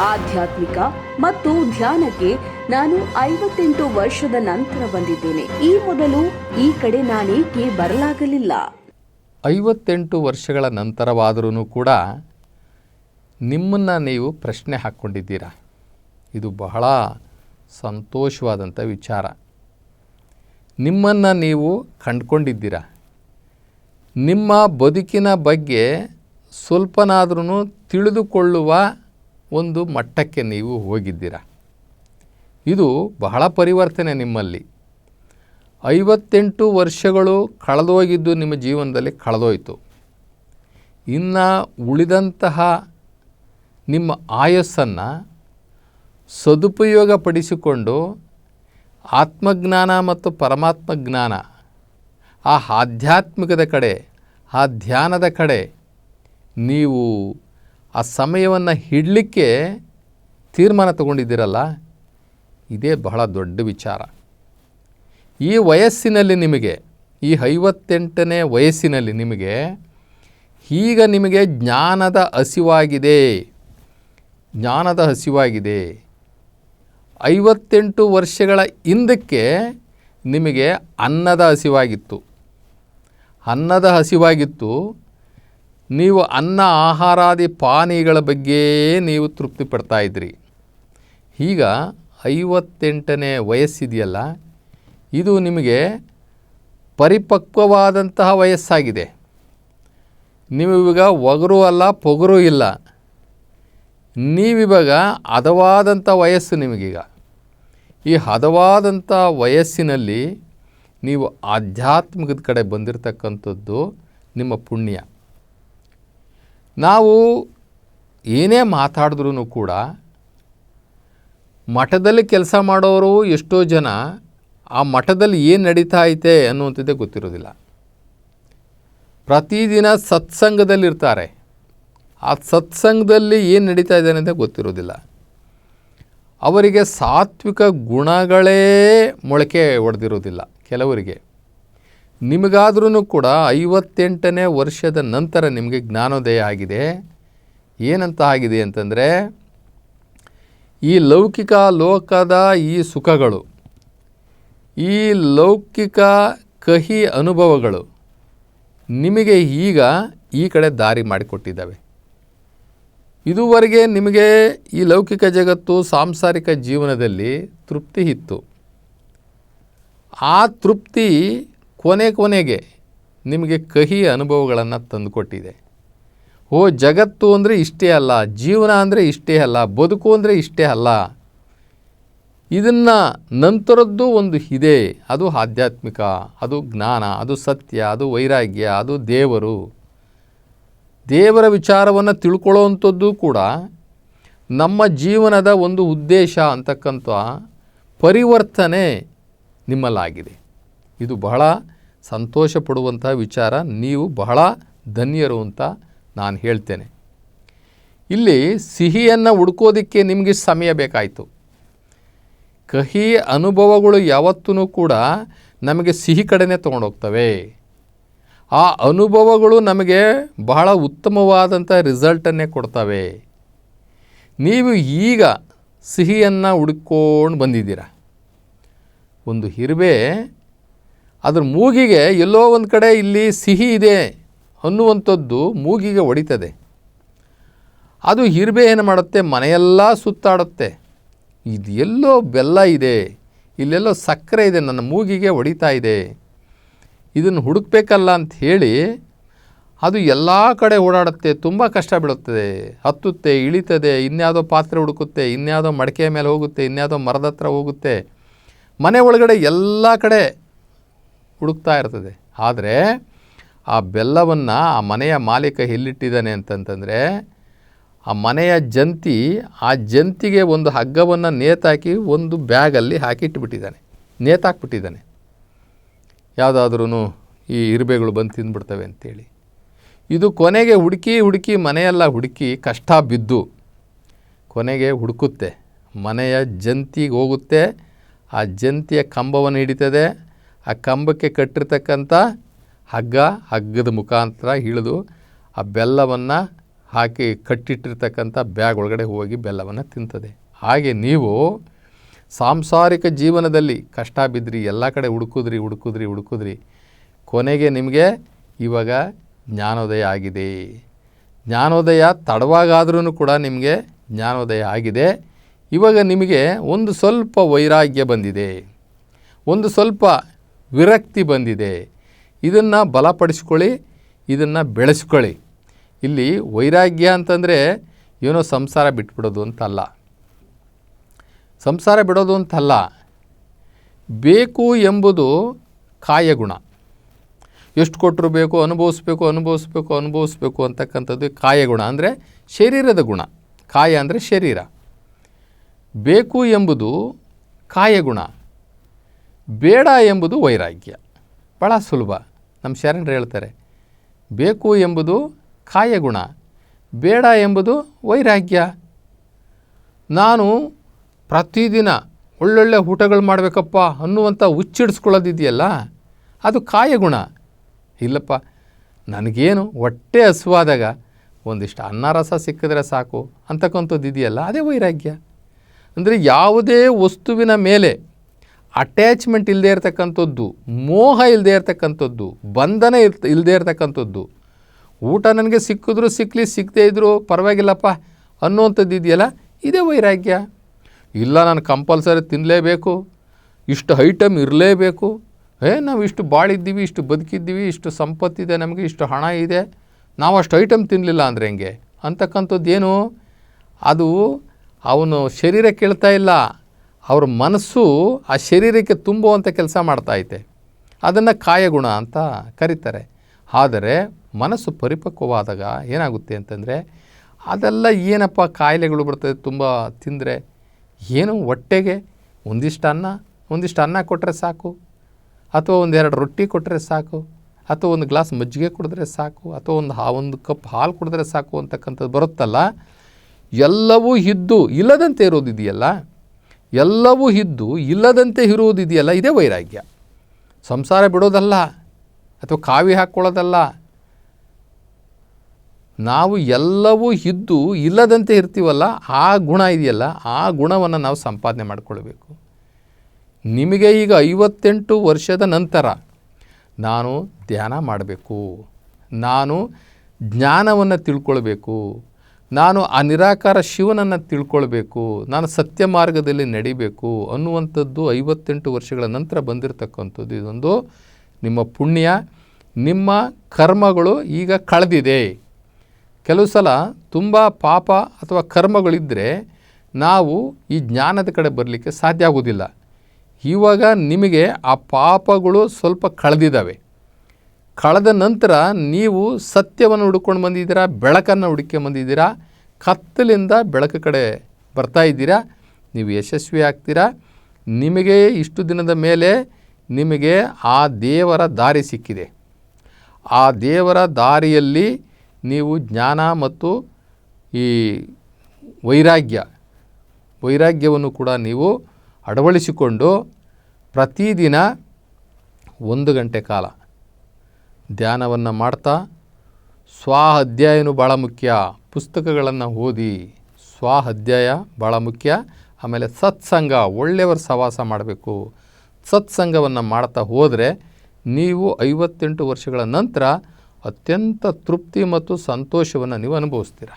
ಆಧ್ಯಾತ್ಮಿಕ ಮತ್ತು ಧ್ಯಾನಕ್ಕೆ ನಾನು ಐವತ್ತೆಂಟು ವರ್ಷದ ನಂತರ ಬಂದಿದ್ದೇನೆ. ಈ ಮೊದಲು ಈ ಕಡೆ ನಾನೇಕೆ ಬರಲಾಗಲಿಲ್ಲ. ಐವತ್ತೆಂಟು ವರ್ಷಗಳ ನಂತರವಾದರೂ ಕೂಡ ನಿಮ್ಮನ್ನು ನೀವು ಪ್ರಶ್ನೆ ಹಾಕ್ಕೊಂಡಿದ್ದೀರಾ? ಇದು ಬಹಳ ಸಂತೋಷವಾದಂಥ ವಿಚಾರ. ನಿಮ್ಮನ್ನು ನೀವು ಕಂಡುಕೊಂಡಿದ್ದೀರಾ? ನಿಮ್ಮ ಬದುಕಿನ ಬಗ್ಗೆ ಸ್ವಲ್ಪನಾದ್ರೂ ತಿಳಿದುಕೊಳ್ಳುವ ಒಂದು ಮಟ್ಟಕ್ಕೆ ನೀವು ಹೋಗಿದ್ದೀರ? ಇದು ಬಹಳ ಪರಿವರ್ತನೆ ನಿಮ್ಮಲ್ಲಿ. ಐವತ್ತೆಂಟು ವರ್ಷಗಳು ಕಳೆದೋಗಿದ್ದು ನಿಮ್ಮ ಜೀವನದಲ್ಲಿ ಕಳೆದೋಯಿತು. ಇನ್ನು ಉಳಿದಂತಹ ನಿಮ್ಮ ಆಯಸ್ಸನ್ನು ಸದುಪಯೋಗಪಡಿಸಿಕೊಂಡು ಆತ್ಮಜ್ಞಾನ ಮತ್ತು ಪರಮಾತ್ಮ ಜ್ಞಾನ, ಆ ಆಧ್ಯಾತ್ಮಿಕದ ಕಡೆ, ಆ ಧ್ಯಾನದ ಕಡೆ ನೀವು ಆ ಸಮಯವನ್ನು ಹಿಡಲಿಕ್ಕೆ ತೀರ್ಮಾನ ತಗೊಂಡಿದ್ದೀರಲ್ಲ, ಇದೇ ಬಹಳ ದೊಡ್ಡ ವಿಚಾರ. ಈ ವಯಸ್ಸಿನಲ್ಲಿ ನಿಮಗೆ, ಈ ಐವತ್ತೆಂಟನೇ ವಯಸ್ಸಿನಲ್ಲಿ ನಿಮಗೆ ಈಗ ನಿಮಗೆ ಜ್ಞಾನದ ಹಸಿವಾಗಿದೆ. ಜ್ಞಾನದ ಹಸಿವಾಗಿದೆ. ಐವತ್ತೆಂಟು ವರ್ಷಗಳ ಹಿಂದಕ್ಕೆ ನಿಮಗೆ ಅನ್ನದ ಹಸಿವಾಗಿತ್ತು. ಅನ್ನದ ಹಸಿವಾಗಿತ್ತು ನೀವು ಅನ್ನ ಆಹಾರಾದಿ ಪಾನೀಯಗಳ ಬಗ್ಗೆ ನೀವು ತೃಪ್ತಿ ಪಡ್ತಾ ಇದ್ರಿ ಈಗ ಐವತ್ತೆಂಟನೇ ವಯಸ್ಸಿದೆಯಲ್ಲ, ಇದು ನಿಮಗೆ ಪರಿಪಕ್ವವಾದಂತಹ ವಯಸ್ಸಾಗಿದೆ. ನೀವು ಇವಾಗ ಒಗರು ಅಲ್ಲ, ಪೊಗರು ಇಲ್ಲ. ನೀವಿವಾಗ ಹದವಾದಂಥ ವಯಸ್ಸು ನಿಮಗೀಗ. ಈ ಹದವಾದಂಥ ವಯಸ್ಸಿನಲ್ಲಿ ನೀವು ಆಧ್ಯಾತ್ಮಿಕದ ಕಡೆ ಬಂದಿರತಕ್ಕಂಥದ್ದು ನಿಮ್ಮ ಪುಣ್ಯ. ನಾವು ಏನೇ ಮಾತಾಡಿದ್ರೂ ಕೂಡ ಮಠದಲ್ಲಿ ಕೆಲಸ ಮಾಡೋರು ಎಷ್ಟೋ ಜನ ಆ ಮಠದಲ್ಲಿ ಏನು ನಡೀತಾ ಐತೆ ಅನ್ನುವಂಥದ್ದೇ ಗೊತ್ತಿರೋದಿಲ್ಲ. ಪ್ರತಿದಿನ ಸತ್ಸಂಗದಲ್ಲಿರ್ತಾರೆ ಆ ಸತ್ಸಂಗದಲ್ಲಿ ಏನು ನಡೀತಾ ಇದೆ ಅನ್ನೋದೇ ಗೊತ್ತಿರೋದಿಲ್ಲ. ಅವರಿಗೆ ಸಾತ್ವಿಕ ಗುಣಗಳೇ ಮೊಳಕೆ ಒಡೆದಿರೋದಿಲ್ಲ ಕೆಲವರಿಗೆ. ನಿಮಗಾದ್ರೂ ಕೂಡ ಐವತ್ತೆಂಟನೇ ವರ್ಷದ ನಂತರ ನಿಮಗೆ ಜ್ಞಾನೋದಯ ಆಗಿದೆ. ಏನಂತ ಆಗಿದೆ ಅಂತಂದರೆ, ಈ ಲೌಕಿಕ ಲೋಕದ ಈ ಸುಖಗಳು, ಈ ಲೌಕಿಕ ಕಹಿ ಅನುಭವಗಳು ನಿಮಗೆ ಈಗ ಈ ಕಡೆ ದಾರಿ ಮಾಡಿಕೊಟ್ಟಿದ್ದಾವೆ. ಇದುವರೆಗೆ ನಿಮಗೆ ಈ ಲೌಕಿಕ ಜಗತ್ತು ಸಾಂಸಾರಿಕ ಜೀವನದಲ್ಲಿ ತೃಪ್ತಿ ಇತ್ತು. ಆ ತೃಪ್ತಿ ಕೊನೆ ಕೊನೆಗೆ ನಿಮಗೆ ಕಹಿ ಅನುಭವಗಳನ್ನು ತಂದುಕೊಟ್ಟಿದೆ. ಓ ಜಗತ್ತು ಅಂದರೆ ಇಷ್ಟೇ ಅಲ್ಲ, ಜೀವನ ಅಂದರೆ ಇಷ್ಟೇ ಅಲ್ಲ, ಬದುಕು ಅಂದರೆ ಇಷ್ಟೇ ಅಲ್ಲ. ಇದನ್ನು ನಂತರದ್ದು ಒಂದು ಇದೆ, ಅದು ಆಧ್ಯಾತ್ಮಿಕ, ಅದು ಜ್ಞಾನ, ಅದು ಸತ್ಯ, ಅದು ವೈರಾಗ್ಯ, ಅದು ದೇವರು. ದೇವರ ವಿಚಾರವನ್ನು ತಿಳ್ಕೊಳ್ಳೋವಂಥದ್ದು ಕೂಡ ನಮ್ಮ ಜೀವನದ ಒಂದು ಉದ್ದೇಶ ಅಂತಕ್ಕಂಥ ಪರಿವರ್ತನೆ ನಿಮ್ಮಲ್ಲಾಗಿದೆ. ಇದು ಬಹಳ ಸಂತೋಷ ಪಡುವಂಥ ವಿಚಾರ ನೀವು ಬಹಳ ಧನ್ಯರು ಅಂತ ನಾನು ಹೇಳ್ತೇನೆ. ಇಲ್ಲಿ ಸಿಹಿಯನ್ನು ಹುಡ್ಕೋದಕ್ಕೆ ನಿಮಗೆ ಸಮಯ ಬೇಕಾಯಿತು. ಕಹಿ ಅನುಭವಗಳು ಯಾವತ್ತೂ ಕೂಡ ನಮಗೆ ಸಿಹಿ ಕಡೆನೇ ತೊಗೊಂಡೋಗ್ತವೆ. ಆ ಅನುಭವಗಳು ನಮಗೆ ಬಹಳ ಉತ್ತಮವಾದಂಥ ರಿಸಲ್ಟನ್ನೇ ಕೊಡ್ತವೆ. ನೀವು ಈಗ ಸಿಹಿಯನ್ನು ಹುಡುಕೊಂಡು ಬಂದಿದ್ದೀರ. ಒಂದು ಇರುವೆ ಅದ್ರ ಮೂಗಿಗೆ ಎಲ್ಲೋ ಒಂದು ಕಡೆ ಇಲ್ಲಿ ಸಿಹಿ ಇದೆ ಅನ್ನುವಂಥದ್ದು ಮೂಗಿಗೆ ಹೊಡಿತದೆ ಅದು ಹಿರ್ಬೆ ಏನು ಮಾಡುತ್ತೆ? ಮನೆಯೆಲ್ಲ ಸುತ್ತಾಡುತ್ತೆ. ಇದು ಎಲ್ಲೋ ಬೆಲ್ಲ ಇದೆ. ಇಲ್ಲೆಲ್ಲೋ ಸಕ್ಕರೆ ಇದೆ. ನನ್ನ ಮೂಗಿಗೆ ಹೊಡಿತಾ ಇದೆ. ಇದನ್ನು ಹುಡುಕ್ಬೇಕಲ್ಲ ಅಂತ ಹೇಳಿ ಅದು ಎಲ್ಲ ಕಡೆ ಓಡಾಡುತ್ತೆ. ತುಂಬ ಕಷ್ಟ ಬಿಡುತ್ತದೆ. ಹತ್ತುತ್ತೆ, ಇಳಿತದೆ, ಇನ್ಯಾವುದೋ ಪಾತ್ರೆ ಹುಡುಕುತ್ತೆ, ಇನ್ಯಾವುದೋ ಮಡಕೆಯ ಮೇಲೆ ಹೋಗುತ್ತೆ, ಇನ್ಯಾವುದೋ ಮರದ ಹತ್ರ ಹೋಗುತ್ತೆ. ಮನೆ ಒಳಗಡೆ ಎಲ್ಲ ಕಡೆ ಹುಡುಕ್ತಾ ಇರ್ತದೆ. ಆದರೆ ಆ ಬೆಲ್ಲವನ್ನು ಆ ಮನೆಯ ಮಾಲೀಕ ಎಲ್ಲಿಟ್ಟಿದ್ದಾನೆ ಅಂತಂತಂದರೆ ಆ ಮನೆಯ ಜಂತಿ ಆ ಜಂತಿಗೆ ಒಂದು ಹಗ್ಗವನ್ನು ನೇತಾಕಿ ಒಂದು ಬ್ಯಾಗಲ್ಲಿ ಹಾಕಿಟ್ಟುಬಿಟ್ಟಿದ್ದಾನೆ ನೇತಾಕ್ಬಿಟ್ಟಿದ್ದಾನೆ. ಯಾವುದಾದ್ರೂ ಈ ಇರುಬೆಗಳು ಬಂದು ತಿಂದ್ಬಿಡ್ತವೆ ಅಂತೇಳಿ. ಇದು ಕೊನೆಗೆ ಹುಡುಕಿ ಹುಡುಕಿ ಮನೆಯೆಲ್ಲ ಹುಡುಕಿ ಕಷ್ಟ ಬಿದ್ದು ಕೊನೆಗೆ ಹುಡುಕುತ್ತೆ. ಮನೆಯ ಜಂತಿಗೆ ಹೋಗುತ್ತೆ. ಆ ಜಂತಿಯ ಕಂಬವನ್ನು ಹಿಡಿತದೆ. ಆ ಕಂಬಕ್ಕೆ ಕಟ್ಟಿರ್ತಕ್ಕಂಥ ಹಗ್ಗ, ಹಗ್ಗದ ಮುಖಾಂತರ ಹಿಡಿದು ಆ ಬೆಲ್ಲವನ್ನು ಹಾಕಿ ಕಟ್ಟಿಟ್ಟಿರ್ತಕ್ಕಂಥ ಬ್ಯಾಗ್ ಒಳಗಡೆ ಹೋಗಿ ಬೆಲ್ಲವನ್ನು ತಿಂತದೆ. ಹಾಗೆ ನೀವು ಸಾಂಸಾರಿಕ ಜೀವನದಲ್ಲಿ ಕಷ್ಟ ಬಿದ್ದಿರಿ ಎಲ್ಲ ಕಡೆ ಹುಡುಕಿದ್ರಿ ಹುಡುಕಿದ್ರಿ ಹುಡುಕಿದ್ರಿ, ಕೊನೆಗೆ ನಿಮಗೆ ಇವಾಗ ಜ್ಞಾನೋದಯ ಆಗಿದೆ. ಜ್ಞಾನೋದಯ ತಡವಾಗಾದ್ರೂ ಕೂಡ ನಿಮಗೆ ಜ್ಞಾನೋದಯ ಆಗಿದೆ. ಇವಾಗ ನಿಮಗೆ ಒಂದು ಸ್ವಲ್ಪ ವೈರಾಗ್ಯ ಬಂದಿದೆ. ಒಂದು ಸ್ವಲ್ಪ ವಿರಕ್ತಿ ಬಂದಿದೆ. ಇದನ್ನು ಬಲಪಡಿಸ್ಕೊಳ್ಳಿ, ಇದನ್ನು ಬೆಳೆಸ್ಕೊಳ್ಳಿ. ಇಲ್ಲಿ ವೈರಾಗ್ಯ ಅಂತಂದರೆ ಏನೋ ಸಂಸಾರ ಬಿಟ್ಬಿಡೋದು ಅಂತಲ್ಲ. ಸಂಸಾರ ಬಿಡೋದು ಅಂತಲ್ಲ. ಬೇಕು ಎಂಬುದು ಕಾಯಗುಣ ಎಷ್ಟು ಕೊಟ್ಟರು ಬೇಕು, ಅನುಭವಿಸ್ಬೇಕು ಅನುಭವಿಸ್ಬೇಕು ಅನುಭವಿಸ್ಬೇಕು ಅಂತಕ್ಕಂಥದ್ದು ಕಾಯಗುಣ ಅಂದರೆ ಶರೀರದ ಗುಣ. ಕಾಯ ಅಂದರೆ ಶರೀರ. ಬೇಕು ಎಂಬುದು ಕಾಯಗುಣ ಬೇಡ ಎಂಬುದು ವೈರಾಗ್ಯ. ಭಾಳ ಸುಲಭ. ನಮ್ಮ ಶರಣರು ಹೇಳ್ತಾರೆ, ಬೇಕು ಎಂಬುದು ಕಾಯಗುಣ, ಬೇಡ ಎಂಬುದು ವೈರಾಗ್ಯ. ನಾನು ಪ್ರತಿದಿನ ಒಳ್ಳೊಳ್ಳೆ ಊಟಗಳು ಮಾಡಬೇಕಪ್ಪ ಅನ್ನುವಂಥ ಹುಚ್ಚಿಡಿಸ್ಕೊಳ್ಳೋದಿದೆಯಲ್ಲ, ಅದು ಕಾಯಗುಣ. ಇಲ್ಲಪ್ಪ, ನನಗೇನು ಹೊಟ್ಟೆ ಹಸುವಾದಾಗ ಒಂದಿಷ್ಟು ಅನ್ನ ರಸ ಸಿಕ್ಕಿದ್ರೆ ಸಾಕು ಅಂತಕ್ಕಂಥದ್ದು ಇದೆಯಲ್ಲ, ಅದೇ ವೈರಾಗ್ಯ. ಅಂದರೆ ಯಾವುದೇ ವಸ್ತುವಿನ ಮೇಲೆ ಅಟ್ಯಾಚ್ಮೆಂಟ್ ಇಲ್ಲದೆ ಇರತಕ್ಕಂಥದ್ದು, ಮೋಹ ಇಲ್ಲದೆ ಇರತಕ್ಕಂಥದ್ದು, ಬಂಧನ ಇರ್ ಇಲ್ಲದೆ ಇರತಕ್ಕಂಥದ್ದು, ಊಟ ನನಗೆ ಸಿಕ್ಕಿದ್ರು ಸಿಕ್ಕಲಿ ಸಿಕ್ಕದೇ ಇದ್ದರೂ ಪರವಾಗಿಲ್ಲಪ್ಪ ಅನ್ನುವಂಥದ್ದು ಇದೆಯಲ್ಲ? ಇದೇ ವೈರಾಗ್ಯ. ಇಲ್ಲ, ನಾನು ಕಂಪಲ್ಸರಿ ತಿನ್ನಲೇಬೇಕು ಇಷ್ಟು ಐಟಮ್ ಇರಲೇಬೇಕು. ಏ, ನಾವು ಇಷ್ಟು ಬಾಳಿದ್ದೀವಿ, ಇಷ್ಟು ಬದುಕಿದ್ದೀವಿ, ಇಷ್ಟು ಸಂಪತ್ತಿದೆ ನಮಗೆ, ಇಷ್ಟು ಹಣ ಇದೆ, ನಾವು ಅಷ್ಟು ಐಟಮ್ ತಿನ್ನಲಿಲ್ಲ ಅಂದರೆ ಹೆಂಗೆ? ಅಂತಕ್ಕಂಥದ್ದು ಏನು? ಅದು ಅವನು ಶರೀರ ಕೇಳ್ತಾ ಇಲ್ಲ. ಅವ್ರ ಮನಸ್ಸು ಆ ಶರೀರಕ್ಕೆ ತುಂಬುವಂಥ ಕೆಲಸ ಮಾಡ್ತಾಯಿದೆ ಅದನ್ನು ಕಾಯಗುಣ ಅಂತ ಕರೀತಾರೆ. ಆದರೆ ಮನಸ್ಸು ಪರಿಪಕ್ವವಾದಾಗ ಏನಾಗುತ್ತೆ ಅಂತಂದರೆ ಅದೆಲ್ಲ ಏನಪ್ಪ ಕಾಯಿಲೆಗಳು ಬರ್ತದೆ ತುಂಬ ತಿಂದರೆ ಏನು ಹೊಟ್ಟೆಗೆ ಒಂದಿಷ್ಟು ಅನ್ನ ಒಂದಿಷ್ಟು ಅನ್ನ ಕೊಟ್ಟರೆ ಸಾಕು, ಅಥವಾ ಒಂದೆರಡು ರೊಟ್ಟಿ ಕೊಟ್ಟರೆ ಸಾಕು, ಅಥವಾ ಒಂದು ಗ್ಲಾಸ್ ಮಜ್ಜಿಗೆ ಕುಡಿದ್ರೆ ಸಾಕು, ಅಥವಾ ಒಂದು ಹಾ, ಒಂದು ಕಪ್ ಹಾಲು ಕುಡಿದ್ರೆ ಸಾಕು ಅಂತಕ್ಕಂಥದ್ದು ಬರುತ್ತಲ್ಲ, ಎಲ್ಲವೂ ಇದ್ದು ಇಲ್ಲದಂತೆ ಇರೋದಿದೆಯಲ್ಲ. ಎಲ್ಲವೂ ಇದ್ದು ಇಲ್ಲದಂತೆ ಇರುವುದಿದೆಯಲ್ಲ, ಇದೇ ವೈರಾಗ್ಯ. ಸಂಸಾರ ಬಿಡೋದಲ್ಲ ಅಥವಾ ಕಾವಿ ಹಾಕ್ಕೊಳ್ಳೋದಲ್ಲ ನಾವು ಎಲ್ಲವೂ ಇದ್ದು ಇಲ್ಲದಂತೆ ಇರ್ತೀವಲ್ಲ, ಆ ಗುಣ ಇದೆಯಲ್ಲ, ಆ ಗುಣವನ್ನು ನಾವು ಸಂಪಾದನೆ ಮಾಡಿಕೊಳ್ಬೇಕು. ನಿಮಗೆ ಈಗ ಐವತ್ತೆಂಟು ವರ್ಷದ ನಂತರ ನಾನು ಧ್ಯಾನ ಮಾಡಬೇಕು. ನಾನು ಜ್ಞಾನವನ್ನು ತಿಳ್ಕೊಳ್ಬೇಕು. ನಾನು ಆ ನಿರಾಕಾರ ಶಿವನನ್ನು ತಿಳ್ಕೊಳ್ಬೇಕು, ನಾನು ಸತ್ಯ ಮಾರ್ಗದಲ್ಲಿ ನಡಿಬೇಕು ಅನ್ನುವಂಥದ್ದು ಐವತ್ತೆಂಟು ವರ್ಷಗಳ ನಂತರ ಬಂದಿರತಕ್ಕಂಥದ್ದು. ಇದೊಂದು ನಿಮ್ಮ ಪುಣ್ಯ, ನಿಮ್ಮ ಕರ್ಮಗಳು ಈಗ ಕಳೆದಿದೆ. ಕೆಲವು ಸಲ ತುಂಬ ಪಾಪ ಅಥವಾ ಕರ್ಮಗಳಿದ್ದರೆ ನಾವು ಈ ಜ್ಞಾನದ ಕಡೆ ಬರಲಿಕ್ಕೆ ಸಾಧ್ಯ ಆಗುವುದಿಲ್ಲ. ಇವಾಗ ನಿಮಗೆ ಆ ಪಾಪಗಳು ಸ್ವಲ್ಪ ಕಳೆದಿದ್ದಾವೆ. ಕಳೆದ ನಂತರ ನೀವು ಸತ್ಯವನ್ನು ಹುಡ್ಕೊಂಡು ಬಂದಿದ್ದೀರಾ, ಬೆಳಕನ್ನು ಹುಡುಕಿ ಬಂದಿದ್ದೀರಾ, ಕತ್ತಲಿಂದ ಬೆಳಕು ಕಡೆ ಬರ್ತಾ ಇದ್ದೀರಾ, ನೀವು ಯಶಸ್ವಿ ಆಗ್ತೀರಾ? ನಿಮಗೆ ಇಷ್ಟು ದಿನದ ಮೇಲೆ ನಿಮಗೆ ಆ ದೇವರ ದಾರಿ ಸಿಕ್ಕಿದೆ. ಆ ದೇವರ ದಾರಿಯಲ್ಲಿ ನೀವು ಜ್ಞಾನ ಮತ್ತು ಈ ವೈರಾಗ್ಯ, ವೈರಾಗ್ಯವನ್ನು ಕೂಡ ನೀವು ಅಳವಡಿಸಿಕೊಂಡು ಪ್ರತಿದಿನ ಒಂದು ಗಂಟೆ ಕಾಲ ಧ್ಯಾನವನ್ನು ಮಾಡ್ತಾ ಸ್ವ ಅಧ್ಯಾಯನೂ ಭಾಳ ಮುಖ್ಯ. ಪುಸ್ತಕಗಳನ್ನು ಓದಿ ಸ್ವ ಅಧ್ಯಾಯ ಭಾಳ ಮುಖ್ಯ. ಆಮೇಲೆ ಸತ್ಸಂಗ, ಒಳ್ಳೆಯವರು ಸವಾಸ ಮಾಡಬೇಕು. ಸತ್ಸಂಗವನ್ನು ಮಾಡ್ತಾ ಹೋದರೆ ನೀವು ಐವತ್ತೆಂಟು ವರ್ಷಗಳ ನಂತರ ಅತ್ಯಂತ ತೃಪ್ತಿ ಮತ್ತು ಸಂತೋಷವನ್ನು ನೀವು ಅನುಭವಿಸ್ತೀರ.